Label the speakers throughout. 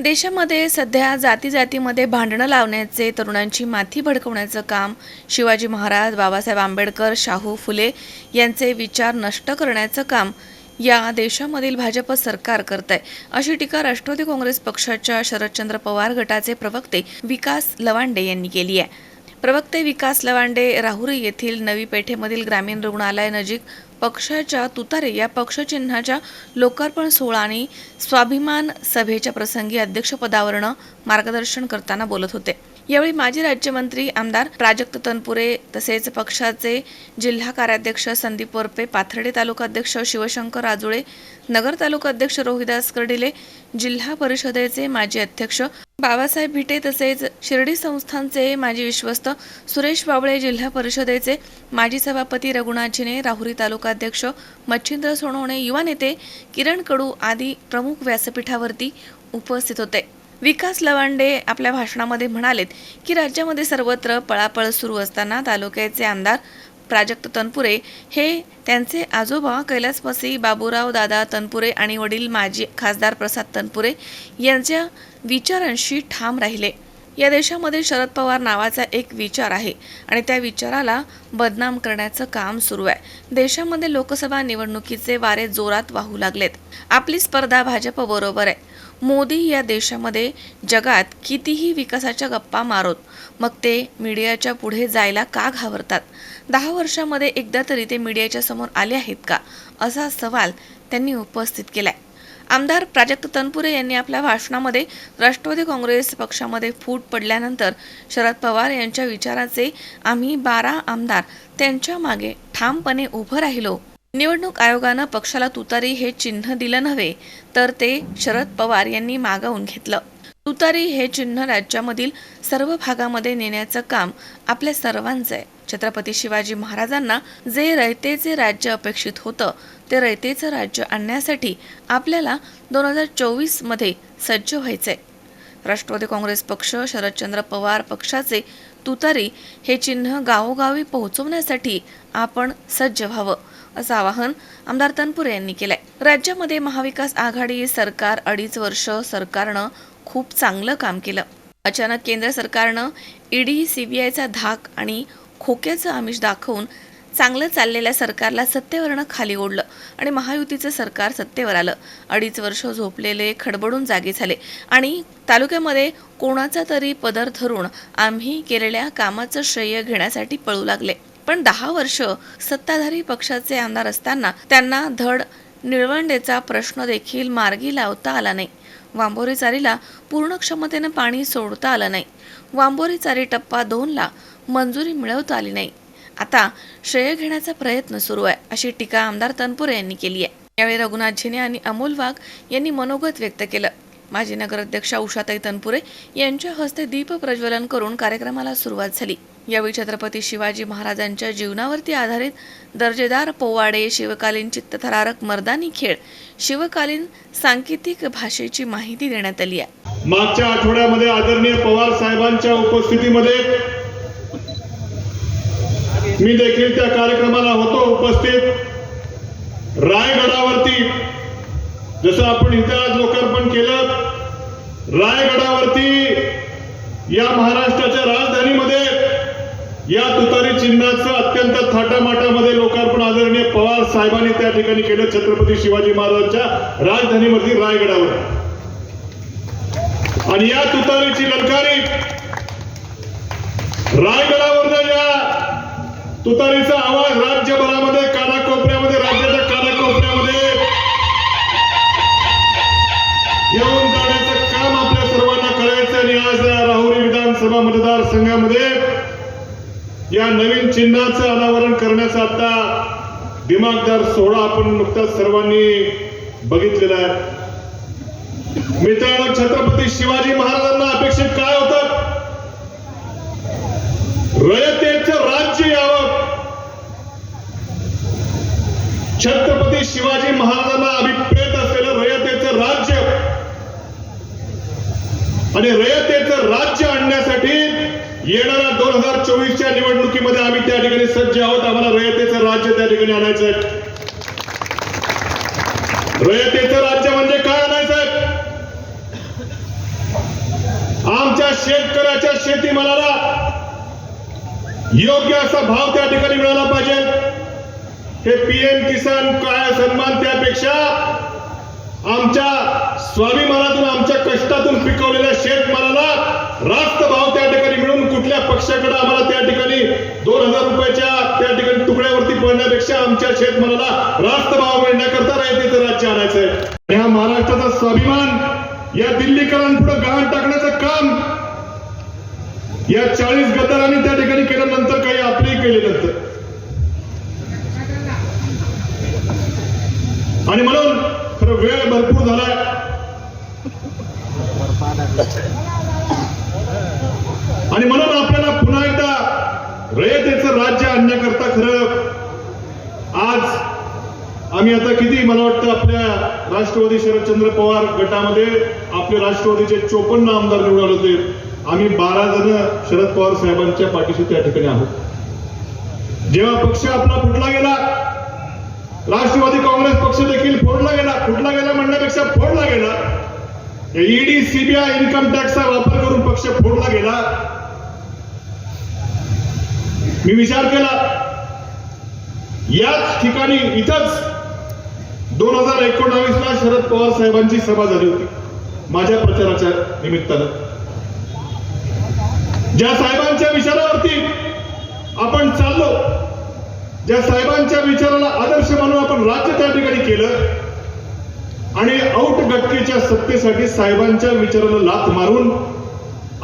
Speaker 1: देशामध्ये सध्या जाती जातीमध्ये भांडणं लावण्याचे तरुणांची माथी भडकवण्याचं काम शिवाजी महाराज बाबासाहेब आंबेडकर शाहू फुले यांचे विचार नष्ट करण्याचं काम या देशामधील भाजप सरकार करत आहे अशी टीका राष्ट्रवादी काँग्रेस पक्षाच्या शरदचंद्र पवार गटाचे प्रवक्ते विकास लवांडे यांनी केली आहे. प्रवक्ते विकास लवांडे राहुरी येथील नवी पेठेमधील ग्रामीण रुग्णालय नजीक पक्षाच्या तुतारे या पक्षचिन्हाच्या लोकार्पण सोहळा आणि स्वाभिमान सभेच्या प्रसंगी अध्यक्षपदावरनं मार्गदर्शन करताना बोलत होते. यावेळी माजी राज्यमंत्री आमदार प्राजक्त तनपुरे तसेच पक्षाचे जिल्हा कार्याध्यक्ष संदीप वरपे पाथर्डे तालुका अध्यक्ष शिवशंकर राजुळे नगर तालुका अध्यक्ष रोहिदास कर्डिले जिल्हा परिषदेचे माजी अध्यक्ष बाबासाहेब भिटे तसेच शिर्डी संस्थांचे माजी विश्वस्त सुरेश बाबळे जिल्हा परिषदेचे माजी सभापती रघुनाथ जिने राहुरी तालुकाध्यक्ष मच्छिंद्र सोनवणे युवा नेते किरण कडू आदी प्रमुख व्यासपीठावरती उपस्थित होते. विकास लवांडे आपल्या भाषणामध्ये म्हणालेत की राज्यामध्ये सर्वत्र पळापळ सुरू असताना तालुक्याचे आमदार प्राजक्त तनपुरे हे त्यांचे आजोबा कैलासवासी बाबूराव दादा तनपुरे आणि वडील माजी खासदार प्रसाद तनपुरे यांच्या विचारांशी ठाम राहिले. या देशामध्ये शरद पवार नावाचा एक विचार आहे आणि त्या विचाराला बदनाम करण्याचं काम सुरू आहे. देशामध्ये लोकसभा निवडणुकीचे वारे जोरात वाहू लागलेत. आपली स्पर्धा भाजप बरोबर आहे. मोदी या देशामध्ये जगात कितीही विकासाच्या गप्पा मारोत मग ते मीडियाच्या पुढे जायला का घाबरतात? दहा वर्षामध्ये एकदा तरी ते मीडियाच्या समोर आले आहेत का? असा सवाल त्यांनी उपस्थित केलाय. आमदार प्राजक्त तनपुरे यांनी आपल्या भाषणामध्ये राष्ट्रवादी काँग्रेस पक्षामध्ये फूट पडल्यानंतर शरद पवार यांच्या विचाराचे आम्ही बारा आमदार त्यांच्या मागे ठामपणे उभं राहिलो. निवडणूक आयोगानं पक्षाला तुतारी हे चिन्ह दिलं नव्हे तर ते शरद पवार यांनी मागवून घेतलं. तुतारी हे चिन्ह राज्यामधील सर्व भागामध्ये नेण्याचं काम आपल्या सर्वांचं आहे. छत्रपती शिवाजी महाराजांना जे रयतेचे राज्य अपेक्षित होतं ते रयतेचं राज्य आणण्यासाठी आपल्याला दोन हजार चोवीसमध्ये सज्ज व्हायचंय. राष्ट्रवादी काँग्रेस पक्ष शरदचंद्र पवार पक्षाचे तुतारी हे चिन्ह गावोगावी पोहोचवण्यासाठी आपण सज्ज व्हावं असं आवाहन आमदार तनपुरे यांनी केलंय. राज्यामध्ये महाविकास आघाडी सरकार अडीच वर्ष सरकारनं खूप चांगलं काम केलं. अचानक केंद्र सरकारनं ईडी सीबीआयचा धाक आणि खोक्याचं आमिष दाखवून चांगलं चाललेल्या सरकारला सत्तेवरनं खाली ओढलं आणि महायुतीचं सरकार सत्तेवर आलं. अडीच वर्ष झोपलेले खडबडून जागे झाले. आणि तालुक्यामध्ये कोणाचा तरी पदर धरून आम्ही केलेल्या कामाचं श्रेय घेण्यासाठी पळू लागले. पण दहा वर्ष सत्ताधारी पक्षाचे आमदार असताना त्यांना धड निळवंडेचा प्रश्न देखील मार्गी लावता आला नाही. वांबोरी चारीला पूर्ण क्षमतेनं पाणी सोडता आलं नाही. वांबोरी चारी टप्पा दोनला मंजुरी मिळवता आली नाही. आता श्रेय घेण्याचा प्रयत्न सुरू आहे अशी टीका आमदार तनपुरे यांनी केली आहे. यावेळी रघुनाथ झिने आणि अमोल वाघ यांनी मनोगत व्यक्त केलं. माजी नगराध्यक्षा उषाताई तनपुरे यांच्या हस्ते दीप प्रज्वलन करून कार्यक्रमाला सुरुवात झाली. यावेळी छत्रपती शिवाजी महाराजांच्या जीवनावरती आधारित दर्जेदार पोवाडे शिवकालीन चित्तथरारक मर्दानी खेळ शिवकालीन सांकेतिक भाषेची माहिती देण्यात आली आहे.
Speaker 2: मागच्या आठवड्यामध्ये आदरणीय पवार साहेबांच्या उपस्थितीमध्ये मी देखील त्या कार्यक्रमाला होतो उपस्थित. रायगडावरती जसं आपण इथे आज लोकार्पण केलं रायगडावरती या महाराष्ट्राच्या राजधानीमध्ये या तुतारी चिन्हाचं अत्यंत थाटामाटामध्ये लोकार्पण आदरणीय पवार साहेबांनी त्या ठिकाणी केलं छत्रपती शिवाजी महाराजांच्या राजधानीवरती रायगडावर. आणि या तुतारीची ललकारी रायगडावर या तुतारीचा आवाज राज्यभरामध्ये कानाकोपऱ्यामध्ये राज्याच्या कानाकोपऱ्यामध्ये. येऊन जाण्याचं काम आपल्या सर्वांना करायचं आणि आज या राहुरी विधानसभा मतदारसंघामध्ये या नवीन चिन्हाचं अनावरण करण्याचा आता दिमागदार सोहळा आपण नुकताच सर्वांनी बघितलेला आहे. मित्रांनो छत्रपती शिवाजी महाराजांना अपेक्षित काय होतं? छत्रपती शिवाजी महाराजांना अभिप्रेत असलेलं रयतेचं राज्य. आणि रयतेचं राज्य आणण्यासाठी येणाऱ्या दोन हजार चोवीसच्या निवडणुकीमध्ये आम्ही त्या ठिकाणी सज्ज आहोत. आम्हाला रयतेचं राज्य त्या ठिकाणी आणायचं आहे. रयतेचं राज्य म्हणजे काय आणायचं आहे? आमच्या शेतकऱ्याच्या शेतीमालाला योग्य असा भाव त्या ठिकाणी मिळाला पाहिजे. हे पीएम किसान काय सन्मान त्यापेक्षा आमच्या स्वाभिमानातून आमच्या कष्टातून पिकवलेल्या शेतमालाला रास्त भाव त्या ठिकाणी मिळून कुठल्या पक्षाकडे आम्हाला त्या ठिकाणी दोन हजार रुपयाच्या त्या ठिकाणी तुकड्यावरती पडण्यापेक्षा आमच्या शेतमालाला रास्त भाव मिळण्याकरता रायतेचं राज्य आणायचं आहे या महाराष्ट्राचा स्वाभिमान या दिल्लीकरांपुढे गहाण टाकण्याचं काम या चाळीस गदारांनी त्या ठिकाणी केल्यानंतर काही आपलेही केले नंतर. आणि म्हणून खरं वेळ भरपूर झालाय. आणि म्हणून आपल्याला पुन्हा एकदा रयतेचं राज्य आणण्याकरता खरं आज आम्ही आता किती मला वाटतं आपल्या राष्ट्रवादी शरदचंद्र पवार गटामध्ये आपले राष्ट्रवादीचे चोपन्न आमदार निवडले होते. आम्ही बारा जण शरद पवार साहेबांच्या पाठीशी त्या ठिकाणी आहोत. जेव्हा पक्ष आपला फुटला गेला राष्ट्रवादी काँग्रेस पक्ष देखील फोडला गेला फुटला गेला म्हणण्यापेक्षा फोडला गेला. ईडी सीबीआय इन्कम टॅक्सचा वापर करून पक्ष फोडला गेला. मी विचार केला याच ठिकाणी इथंच दोन हजार एकोणावीसला शरद पवार साहेबांची सभा झाली होती माझ्या प्रचाराच्या निमित्तानं. ज्या साहेबांच्या विचारावरती आपण चाललो ज्या साहेबांच्या विचाराला आदर्श मानून आपण राज्य त्या ठिकाणी केलं आणि औट गटकेच्या सत्तेसाठी साहेबांच्या विचाराला लात मारून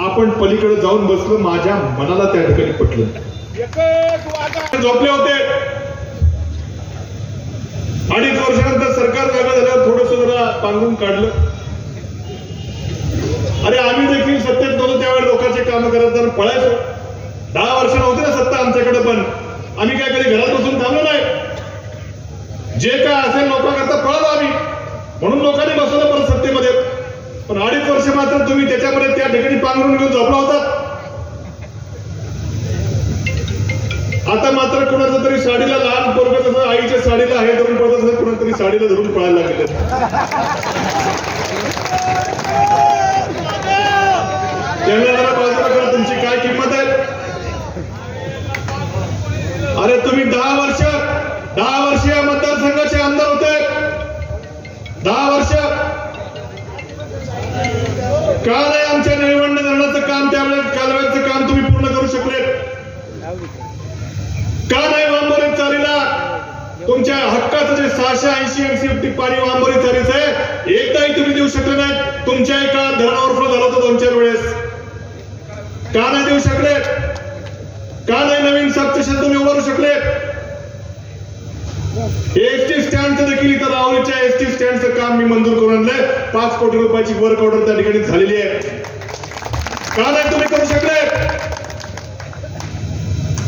Speaker 2: आपण पलीकडे जाऊन बसलो माझ्या मनाला त्या ठिकाणी पटलं झोपले होते. अडीच वर्षानंतर सरकार जागा झाल्यावर थोडस जरा पांघरून काढलं. अरे आम्ही देखील सत्तेत नव्हतो त्यावेळी लोकांचे काम करत पळायचो. दहा वर्ष नव्हती ना सत्ता आमच्याकडे पण. आम्ही काय कधी घरात बसून थांबलो नाही. जे काय असेल लोकांकरता पळालो आम्ही. म्हणून लोकांनी बसवलं परत सत्तेमध्ये. पण अडीच वर्ष मात्र तुम्ही त्याच्यामध्ये त्या ठिकाणी पांघरून घेऊन झोपला होता. आता मात्र कुणाचं तरी साडीला लहान पोरग जसं आईच्या साडीला हे धरून पडत असं कुणाला तरी साडीला धरून पळायला लागले त्यांना जरा बाजूला करा तुमची काय किंमत आहे अरे तुम्ही दहा वर्ष दहा वर्ष या मतदारसंघाचे आमदार होते. दहा वर्ष. का नाही आमच्या निळवंड धरणाचं काम त्यावेळेस कालव्याचं काम तुम्ही पूर्ण करू शकले? का नाही वांबोरी चालीला? तुमच्या हक्काचं जे सहाशे ऐंशी एमसीएफटी पाणी वांबोरी चालीच आहे एकदाही तुम्ही देऊ शकले नाही तुमच्या एका धरण ओव्हरफ्लो झालं होतं दोन चार वेळेस. का नाही देऊ शकले? नसेल तुम्ही उभारू शकले? एसटी स्टँडचं देखील इथं राहुरीच्या एसटी स्टँडचं काम मी मंजूर करून आणलंय. पाच कोटी रुपयाची वर्क ऑर्डर त्या ठिकाणी झालेली आहे. का नाही तुम्ही करू शकले?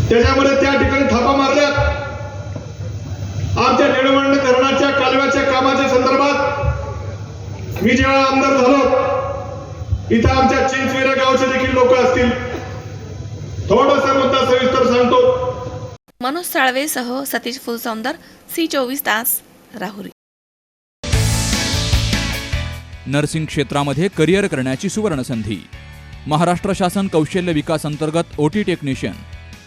Speaker 2: त्याच्यामध्ये त्या ठिकाणी थापा मारल्या. आमच्या निळवंड धरणाच्या कालव्याच्या कामाच्या संदर्भात मी जेव्हा आमदार झालो इथं आमच्या चिंचवेरा गावचे देखील लोक असतील. थोडासा मुद्दा सविस्तर सांगतो.
Speaker 1: मनोज साळवेसह सतीश फुलसौंदर सी चोवीस तास राहुरी.
Speaker 3: नर्सिंग क्षेत्रामध्ये करिअर करण्याची सुवर्णसंधी. महाराष्ट्र शासन कौशल्य विकास अंतर्गत O T technician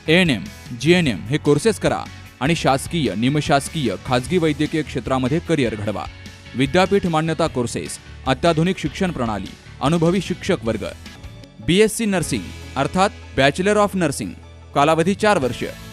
Speaker 3: A N M G N M हे कोर्सेस करा आणि शासकीय निमशासकीय खाजगी वैद्यकीय क्षेत्रामध्ये करिअर घडवा. विद्यापीठ मान्यता कोर्सेस अत्याधुनिक शिक्षण प्रणाली अनुभवी शिक्षक वर्ग. बी एस सी नर्सिंग अर्थात बॅचलर ऑफ नर्सिंग कालावधी चार वर्ष.